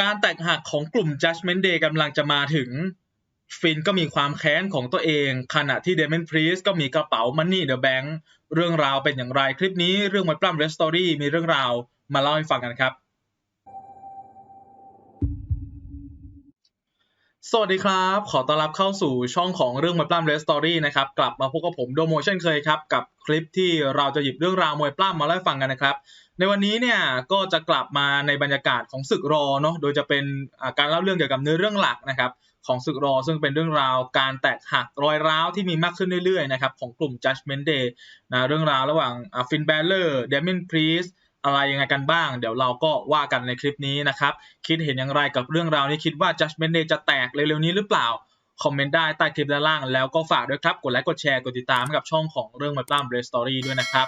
การแตกหักของกลุ่ม Judgment Day กำลังจะมาถึง ฟินก็มีความแค้นของตัวเอง ขณะที่เดม o นพรีสก็มีกระเป๋ามันี่เดอะแบงค์เรื่องราวเป็นอย่างไรคลิปนี้เรื่องไวปล้ำเรสตอรี่มีเรื่องราวมาเล่าให้ฟังกันครับ สวัสดีครับ ขอต้อนรับเข้าสู่ช่องของเรื่องมวยปล้ำเรสตอรี่นะครับ กลับมาพบกับผมโดโมเช่นเคยครับ กับคลิปที่เราจะหยิบเรื่องราวมวยปล้ำมาเล่าฟังกันนะครับ ในวันนี้เนี่ยก็จะกลับมาในบรรยากาศของศึกรอเนาะ โดยจะเป็นการเล่าเรื่องเกี่ยวกับเนื้อเรื่องหลักนะครับของศึกรอซึ่งเป็นเรื่องราวการแตกหักรอยร้าวที่มีมากขึ้นเรื่อยๆนะครับของกลุ่ม Judgment Day นะเรื่องราวระหว่างฟินแบลเลอร์เดมินพรีส อะไรยังไงกันบ้าง เดี๋ยวเราก็ว่ากันในคลิปนี้นะครับ คิดเห็นอย่างไรกับเรื่องราวนี้คิดว่า Judgment Day จะแตกเร็วๆนี้หรือเปล่า คอมเมนต์ได้ใต้คลิปด้านล่าง แล้วก็ฝากด้วยครับ กดไลค์กดแชร์กดติดตามกับช่องของเรื่องมาปล้ำเรสตอรี่ด้วยนะครับ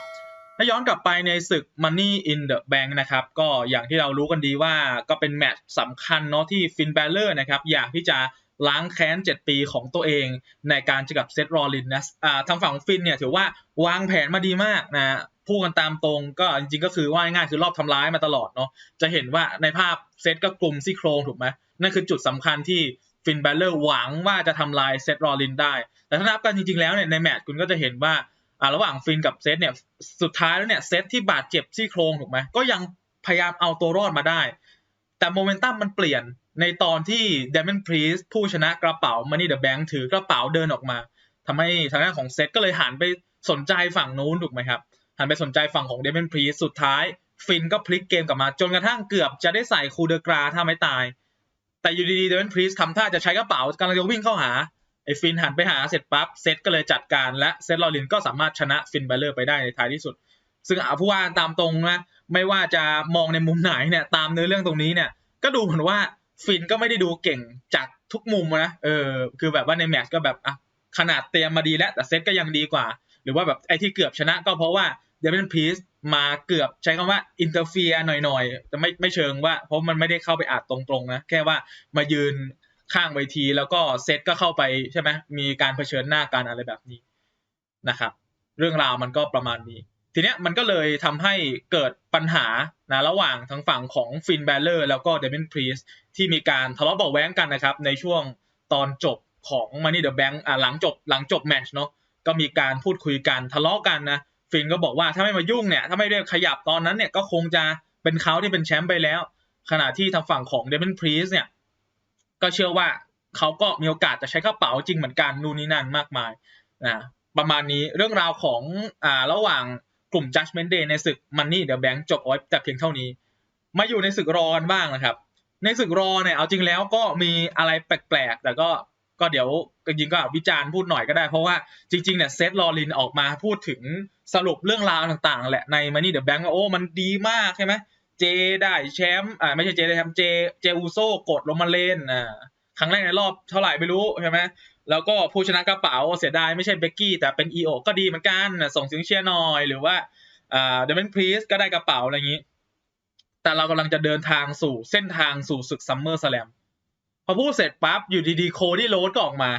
ถ้าย้อนกลับไปในศึก Money in the Bank นะครับ ก็อย่างที่เรารู้กันดีว่าก็เป็นแมตช์สำคัญเนาะที่ฟินแบลเลอร์นะครับอยากที่จะ ล้างแค้น 7 ปีของตัวเองในการเจอกับเซธรอลินนะอ่าทางฝั่งฟินเนี่ยถือว่าวางแผนมาดีมากนะพูดกันตามตรงก็จริงๆก็คือว่าง่ายๆคือรอบทำร้ายมาตลอดเนาะจะเห็นว่าในภาพเซตก็กลุ่มซี่โครงถูกไหมนั่นคือจุดสำคัญที่ฟินแบลเลอร์หวังว่าจะทำลายเซธรอลลินได้ แต่ถ้านับกันจริงๆแล้วเนี่ยในแมตช์คุณก็จะเห็นว่าอ่าระหว่างฟินกับเซตเนี่ยสุดท้ายแล้วเนี่ยเซตที่บาดเจ็บซี่โครงถูกไหมก็ยังพยายามเอาตัวรอดมาได้ แต่โมเมนตัมมันเปลี่ยน ในตอนที่เดม o นพรีสผู้ชนะกระเป๋า Money the Bank ถือกระเป๋าเดินออกมาทำให้ทางด้านของเซตก็เลยหันไปสนใจฝั่งนู้นถูกไหมครับ หันไปสนใจฝั่งของเดม o นพรีสสุดท้าย ฟินก็พลิกเกมกลับมา จนกระทั่งเกือบจะได้ใส่คูเดอกราถ้าไม่ตาย แต่อยู่ดีๆเดม o นพรีสทำท่าจะใช้กระเป๋ากำลังจะวิ่งเข้าหาไอ้ฟินหันไปหาเสร็จปั๊บเซตก็เลยจัดการและเซตลอรินก็สามารถชนะฟินแบลเลอร์ไปได้ในท้ายที่สุด ซึ่งอาผู้ว่าตามตรงนะไม่ว่าจะมองในมุมไหนเนี่ยตามเนื้อเรื่องตรงนี้เนี่ยก็ดูเหมือนว่า ฟินก็ไม่ได้ดูเก่งจากทุกมุมนะเออคือแบบว่าในแมตช์ก็แบบอะขนาดเตรียมมาดีแล้วแต่เซตก็ยังดีกว่า หรือว่าแบบไอ้ที่เกือบชนะก็เพราะว่าเดวินพีสมาเกือบใช้คำว่าอินเตอร์เฟียหน่อยๆแต่ไม่ไม่เชิงว่า เพราะมันไม่ได้เข้าไปอัดตรงๆนะแค่ว่ามายืนข้างเวทีแล้วก็เซตก็เข้าไปใช่ไหมมีการเผชิญหน้ากันอะไรแบบนี้นะครับ เรื่องราวมันก็ประมาณนี้ ทีเนี้ยมันก็เลยทำให้เกิดปัญหานะระหว่างทางฝั่งของฟินแบลเลอร์แล้วก็เดมินพรีสที่มีการทะเลาะเบาแว้งกันนะครับ ในช่วงตอนจบของ Money the Bank อ่าหลังจบหลังจบแมตช์เนาะก็มีการพูดคุยกันทะเลาะกันนะฟินก็บอกว่าถ้าไม่มายุ่งเนี่ยถ้าไม่ได้ขยับตอนนั้นเนี่ยก็คงจะเป็นเขาที่เป็นแชมป์ไปแล้ว ขณะที่ทางฝั่งของเดมินพรีสเนี่ยก็เชื่อว่าเขาก็มีโอกาสจะใช้กระเป๋าจริงเหมือนกันนู่นนี่นั่นมากมายนะประมาณนี้เรื่องราวของอ่าระหว่าง กลุ่ม Judgment Day ในศึก Money the Bank จบเอาไว้แต่เพียงเท่านี้ มาอยู่ในศึกรอกันบ้างนะครับ ในศึกรอเนี่ยเอาจริงแล้วก็มีอะไรแปลกๆ แต่ก็ก็เดี๋ยวจริงก็วิจารณ์พูดหน่อยก็ได้ เพราะว่าจริงๆเนี่ยเซธลอรินออกมาพูดถึงสรุปเรื่องราวต่างๆ แหละใน Money the Bank ว่าโอ้มันดีมากใช่ไหมเจได้แชมป์อ่าไม่ใช่เจได้แชมป์เจเจอูโซกดลงมาเล่นอ่าครั้งแรกในรอบเท่าไหร่ไม่รู้ใช่ไหม แล้วก็ผู้ชนะกระเป๋าเสียดายไม่ใช่เบกกี้แต่เป็นอีโอก็ดีเหมือนกันนส่งเสียงเชียร์หน่อย หรือว่าเดมอนพรีสก็ได้กระเป๋าอะไรอย่างนี้ แต่เรากำลังจะเดินทางสู่เส้นทางสู่ศึกซัมเมอร์สแลมพอพูดเสร็จปั๊บอยู่ดีๆโคดี้โรดก็ออกมา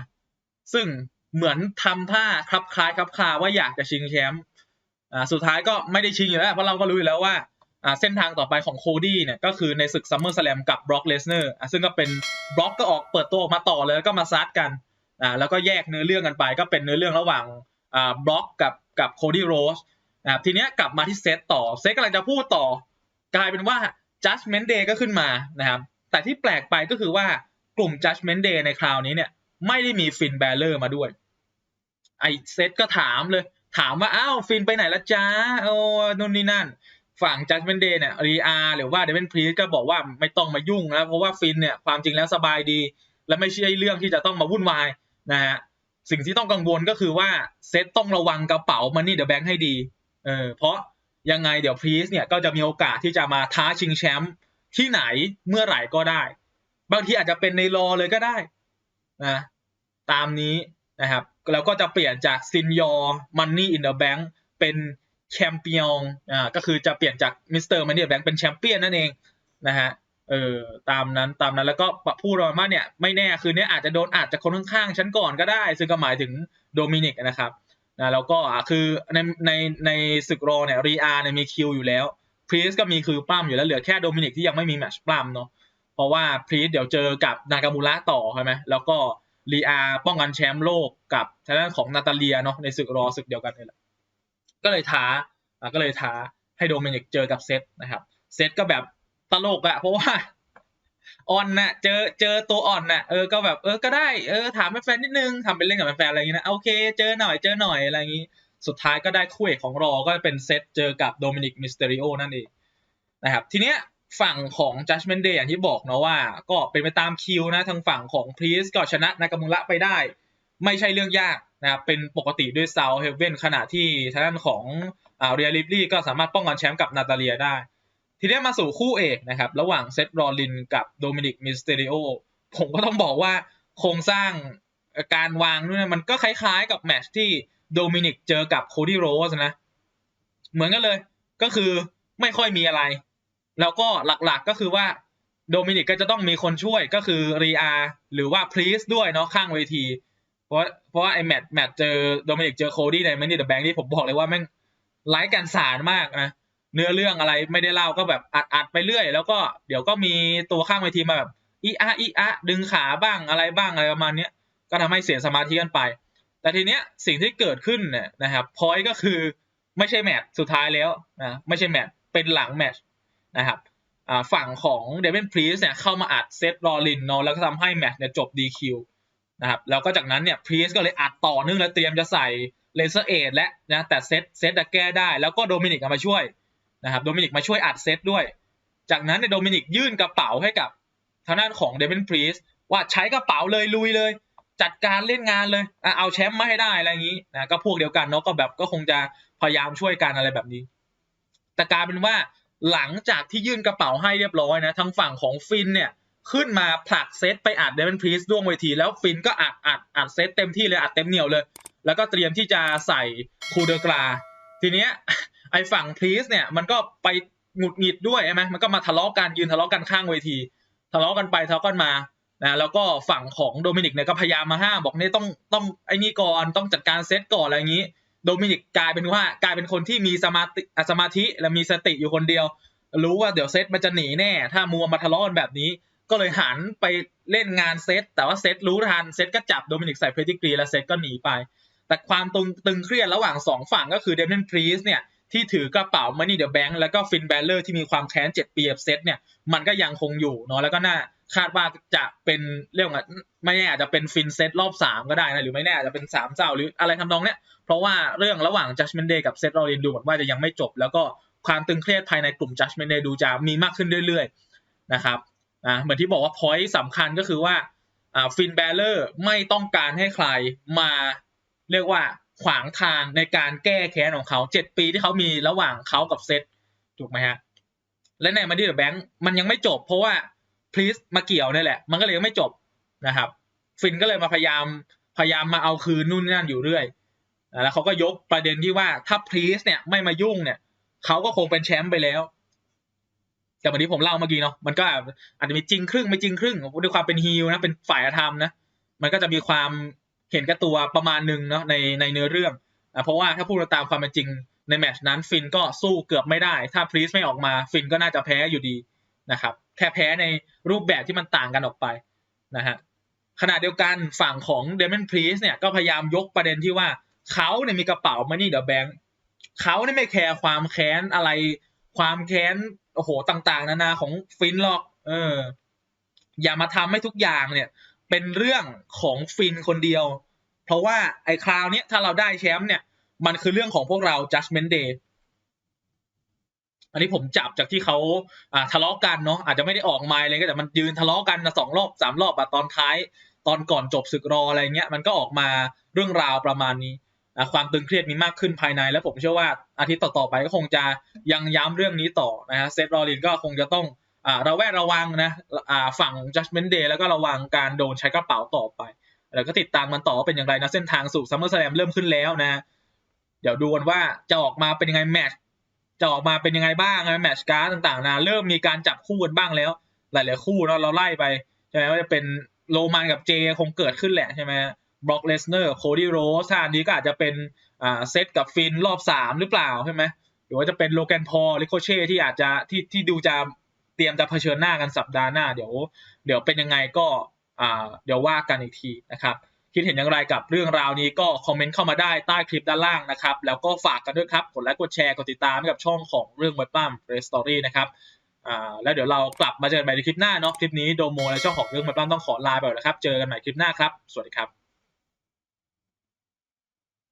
ซึ่งเหมือนทำท่าคลับคล้ายคลับคาว่าอยากจะชิงแชมป์อ่าสุดท้ายก็ไม่ได้ชิงอยู่แล้วเพราะเราก็รู้อยู่แล้วว่าเส้นทางต่อไปของโคดี้เนี่ยก็คือในศึกซัมเมอร์สแลมกับบล็อกเลสเนอร์อ่าซึ่งก็เป็นบล็อกก็ออกเปิดตัวออกมาต่อเลยแล้วก็มาซัดกัน อ่าแล้วก็แยกเนื้อเรื่องกันไป ก็เป็นเนื้อเรื่องระหว่างอ่าบล็อกกับกับโคดี้โรสนะครับทีเนี้ยกลับมาที่เซตต่อเซตกำลังจะพูดต่อกลายเป็นว่า Judgment Day ก็ขึ้นมานะครับแต่ที่แปลกไปก็คือว่ากลุ่ม Judgment Day ในคราวนี้เนี่ยไม่ได้มีฟินแบลเลอร์มาด้วยไอเซตก็ถามเลย ถามว่าอ้าวฟินไปไหนละจ้าโอ้นู่นนี่นั่น ฝั่ง Judgment Day เนี่ยรีอาหรือว่าเดวินพรีสก็บอกว่าไม่ต้องมายุ่งแล้วเพราะว่าฟินเนี่ยความจริงแล้วสบายดี และไม่ใช่เรื่องที่จะต้องมาวุ่นวาย นะฮะสิ่งที่ต้องกังวลก็คือว่าเซตต้องระวังกระเป๋ามันนี่เดอะแบงค์ให้ดีเออเพราะยังไงเดี๋ยวพรีสเนี่ยก็จะมีโอกาสที่จะมาท้าชิงแชมป์ที่ไหนเมื่อไหร่ก็ได้ บางทีอาจจะเป็นในรอเลยก็ได้นะตามนี้นะครับแล้วก็จะเปลี่ยนจากซินยอร์มันนี่อินเดอะแบงค์เป็นแชมเปี้ยนอ่าก็คือจะเปลี่ยนจากมิสเตอร์มันนี่แบงค์เป็นแชมเปี้ยนนั่นเองนะฮะ เออตามนั้นตามนั้นแล้วก็พูดออกมาเนี่ยไม่แน่คืนนี้อาจจะโดนอาจจะคนข้างๆฉันก่อนก็ได้ ซึ่งก็หมายถึงโดมินิกนะครับนะแล้วก็คือในในในศึกรอเนี่ยรีอาเนี่ยมีคิวอยู่แล้วพรีสก็มีคิวปล้ำอยู่แล้วเหลือแค่โดมินิกที่ยังไม่มีแมชปล้ำเนาะเพราะว่าพรีสเดี๋ยวเจอกับนากามูระต่อใช่ไหมแล้วก็ลีอาป้องกันแชมป์โลกกับทางด้านของนาตาเลียเนาะในศึกรอศึกเดียวกันนี่แหละก็เลยท้าก็เลยท้าให้โดมินิกเจอกับเซตนะครับเซตก็แบบ ตลกอะเพราะว่าอ่อนน่ะ เจอเจอตัวอ่อนน่ะเออก็แบบเออก็ได้เออถามแฟนนิดนึงทำเป็นเล่นกับแฟนอะไรอย่างงี้นะโอเค เจอหน่อยเจอหน่อยอะไรอย่างงี้ สุดท้ายก็ได้คู่เอกของรอก็เป็นเซตเจอกับโดมินิกมิสเตริโอนั่นเองนะครับ ทีเนี้ยฝั่งของ Judgment Day อย่างที่บอกเนาะว่า ก็เป็นไปตามคิวนะทางฝั่งของพรีสก็ชนะนากามุระไปได้ ไม่ใช่เรื่องยากนะครับเป็นปกติด้วยซาวเฮเว่นขณะที่ทางด้านของอ่าเรียลิฟลี่ก็สามารถป้องกันแชมป์กับนาตาเลียได้ ทีนี้มาสู่คู่เอกนะครับ ระหว่างเซธรอลินกับโดมินิกมิสเตริโอผมก็ต้องบอกว่าโครงสร้างการวางนู่นมันก็คล้ายๆกับแมชที่โดมินิกเจอกับโคดี้โรสนะ เหมือนกันเลยก็คือไม่ค่อยมีอะไร แล้วก็หลักๆก็คือว่าโดมินิกก็จะต้องมีคนช่วยก็คือรีอาหรือว่าพรีสด้วยเนาะข้างเวที เพราะเพราะว่าไอ้แมตช์แมตช์เจอโดมินิกเจอโคดี้ในแมนนี่เดอะแบงค์ที่ผมบอกเลยว่าแม่งไร้การสารมากนะ เนื้อเรื่องอะไรไม่ได้เล่าก็แบบอัดอัดไปเรื่อย แล้วก็เดี๋ยวก็มีตัวข้างเวทีมาแบบอีอะอีอะดึงขาบ้างอะไรบ้างอะไรประมาณนี้ก็ทำให้เสียสมาธิกันไป แต่ทีเนี้ยสิ่งที่เกิดขึ้นเนี่ยนะครับพอยก็คือไม่ใช่แมตช์สุดท้ายแล้วนะไม่ใช่แมตช์เป็นหลังแมตช์นะครับฝั่งของเดวินพรีสเนี่ยเข้ามาอัดเซตรอลินเนาะแล้วก็ทำให้แมตช์เนี่ยจบ DQ นะครับแล้วก็จากนั้นเนี่ยพรีสก็เลยอัดต่อเนื่องแล้วเตรียมจะใส่เลเซอร์เอทและนะแต่เซตเซตจะแก้ได้ แล้วก็โดมินิกมาช่วย นะครับโดมินิกมาช่วยอัดเซตด้วย จากนั้นเนี่ยโดมินิกยื่นกระเป๋าให้กับทางด้านของเดวินพรีสว่าใช้กระเป๋าเลยลุยเลย จัดการเล่นงานเลยเอาแชมป์มาให้ได้อะไรอย่างนี้นะก็พวกเดียวกันเนาะก็แบบก็คงจะพยายามช่วยกันอะไรแบบนี้ แต่กลายเป็นว่าหลังจากที่ยื่นกระเป๋าให้เรียบร้อยนะทางฝั่งของฟินเนี่ยขึ้นมาผลักเซตไปอัดเดวินพรีสร่วงเวทีแล้วฟินก็อัดอัดอัดเซตเต็มที่เลยอัดเต็มเหนียวเลย แล้วก็เตรียมที่จะใส่คูเดอร์กลาทีเนี้ย ไอ้ฝั่งพรีสเนี่ยมันก็ไปหงุดหงิดด้วยใช่ไหมมันก็มาทะเลาะกันยืนทะเลาะกันข้างเวที ทะเลาะกันไปทะเลาะกันมานะแล้วก็ฝั่งของโดมินิกเนี่ยก็พยายามมาห้ามบอกเนี่ยต้องต้องไอ้นี่ก่อนต้องจัดการเซตก่อนอะไรอย่างนี้ โดมินิกกลายเป็นว่ากลายเป็นคนที่มีสมาธิอะสมาธิและมีสติอยู่คนเดียว รู้ว่าเดี๋ยวเซตมันจะหนีแน่ ถ้ามัวมาทะเลาะกันแบบนี้ ก็เลยหันไปเล่นงานเซตแต่ว่าเซตรู้ทันเซตก็จับโดมินิกใส่เพดิกรีแล้วเซตก็หนีไป แต่ความตึงตึงเครียดระหว่างสองฝั่งก็คือเดมอนพรีสเนี่ย ที่ถือกระเป๋ามันี่เดอะแบงค์แล้วก็ฟินแบลเลอร์ที่มีความแค้น7ปีกับเซตเนี่ยมันก็ยังคงอยู่เนาะแล้วก็น่าคาดว่าจะเป็นเรื่องไม่แน่อาจจะเป็นฟินเซตรอบ 3 ก็ได้นะหรือไม่แน่อาจจะเป็น 3 เจ้าหรืออะไรทำนองเนี้ยเพราะว่าเรื่องระหว่าง Judgment Day กับเซตรอรินดูเหมือนว่าจะยังไม่จบ แล้วก็ความตึงเครียดภายในกลุ่ม Judgment Day ดูจะมีมากขึ้นเรื่อยๆนะครับอ่าเหมือนที่บอกว่าพอยต์สำคัญก็คือว่าอ่าฟินแบลเลอร์ไม่ต้องการให้ใครมาเรียกว่า ขวางทางในการแก้แค้นของเขาเจ็ดปีที่เขามีระหว่างเขากับเซตถูกไหมฮะ และในมันดี้เดอะแบงค์มันยังไม่จบ เพราะว่าพลีสมาเกี่ยวนี่แหละ มันก็เลยยังไม่จบนะครับ ฟินก็เลยมาพยายามพยายามมาเอาคืนนู่นนี่นั่นอยู่เรื่อยแล้วเขาก็ยกประเด็นที่ว่าถ้าพลีสเนี่ยไม่มายุ่งเนี่ยเขาก็คงเป็นแชมป์ไปแล้วแต่วันนี้ผมเล่าเมื่อกี้เนาะมันก็อาจจะมีจริงครึ่งไม่จริงครึ่งด้วยความเป็นฮีลนะเป็นฝ่ายธรรมนะมันก็จะมีความ เห็นกับตัวประมาณหนึ่งเนาะในในเนื้อเรื่องอเพราะว่าถ้าพูดตามความเป็นจริงในแมตช์นั้นฟินก็สู้เกือบไม่ได้ ถ้าพรีสไม่ออกมาฟินก็น่าจะแพ้อยู่ดีนะครับแค่แพ้ในรูปแบบที่มันต่างกันออกไปนะฮะขณะเดียวกันฝั่งของเดมอนพรีสเนี่ยก็พยายามยกประเด็นที่ว่าเขาเนี่ยมีกระเป๋ามานี่เดอะแบงค์เขาเนี่ยไม่แคร์ความแค้นอะไรความแค้นโอ้โหต่าง ๆ นานาของฟินหรอก เออ อย่ามาทำให้ทุกอย่างเนี่ย เป็นเรื่องของฟินคนเดียว เพราะว่าไอ้คราวนี้ถ้าเราได้แชมป์เนี่ย มันคือเรื่องของพวกเรา judgment day อันนี้ผมจับจากที่เขาอ่าทะเลาะกันเนาะอาจจะไม่ได้ออกไมล์เลยก็แต่มันยืนทะเลาะกันสองรอบสามรอบอะตอนท้าย ตอนก่อนจบศึกรออะไรเงี้ย มันก็ออกมาเรื่องราวประมาณนี้ความตึงเครียดมีมากขึ้นภายใน แล้วผมเชื่อว่าอาทิตย์ต่อๆไปก็คงจะยังย้ำเรื่องนี้ต่อนะฮะเซฟรอลินก็คงจะต้อง อ่าแวดระวังนะฝั่ง judgment day แล้วก็ระวังการโดนใช้กระเป๋าต่อไป แล้วก็ติดตามมันต่อว่าเป็นอย่างไรนะเส้นทางสู่ซัมเมอร์สแลมเริ่มขึ้นแล้วนะ เดี๋ยวดูกันว่าจะออกมาเป็นยังไงแมตช์จะออกมาเป็นยังไงบ้างนะแมตช์การ์ดต่างๆนะเริ่มมีการจับคู่กันบ้างแล้ว หลายๆคู่เนาะเราไล่ไปใช่ไหมว่าจะเป็นโรมันกับเจคงเกิดขึ้นแหละใช่ไหมบล็อกเลสเนอร์โคดี้โรสท่านี้ก็อาจจะเป็นอ่าเซตกับฟินรอบสามหรือเปล่าใช่ไหมหรือว่าจะเป็นโลแกนพอลิโคเช่ที่อาจจะที่ที่ดูจะ เตรียมจะเผชิญหน้ากันสัปดาห์หน้า เดี๋ยว เดี๋ยวเป็นยังไงก็อ่าเดี๋ยวว่ากันอีกทีนะครับคิดเห็นอย่างไรกับเรื่องราวนี้ก็คอมเมนต์เข้ามาได้ใต้คลิปด้านล่างนะครับ แล้วก็ฝากกันด้วยครับ กดไลค์กดแชร์กดติดตามกับช่องของเรื่องมวยปั้มเรสตอรี่นะครับแล้วเดี๋ยวเรากลับมาเจอกันใหม่ในคลิปหน้าเนาะคลิปนี้โดโมและช่องของเรื่องมวยปั้มต้องขอลาไปก่อนนะครับ เจอกันใหม่คลิปหน้าครับ สวัสดีครับ